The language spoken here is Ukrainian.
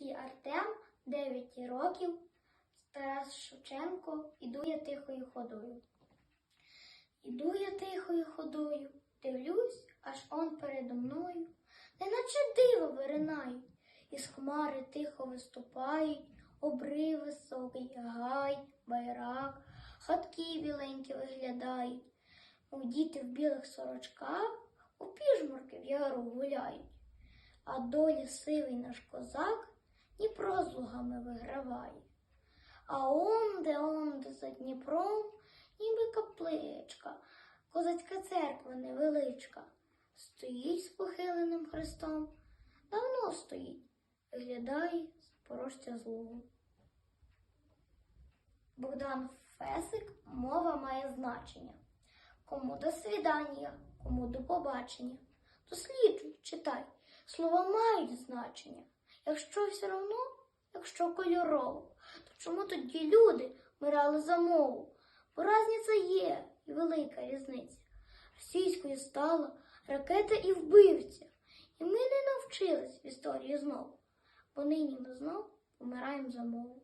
Російський Артем, 9 років, Тарас Шевченко, іду я тихою ходою. Іду я тихою ходою, дивлюсь, аж он передо мною, неначе диво виринають, із хмари тихо виступають, обрив високий, гай, байрак, хатки біленькі виглядають, мов діти в білих сорочках, у піжмурки в яру гуляють. А долі сивий наш козак Дніпро з лугами виграває. А онде, онде за Дніпром, ніби капличка, козацька церква невеличка, стоїть з похиленим хрестом, давно стоїть, виглядає запорожця з лугу. Богдан Фесик мова має значення. Кому до свідання, кому до побачення. Досліджуй, читай, слова мають значення. Якщо все одно, якщо кольорово, то чому тоді люди вмирали за мову? Бо разниця є і велика різниця. Російською стала ракета і вбивця. І ми не навчились в історії знову, бо нині ми знов помираємо за мову.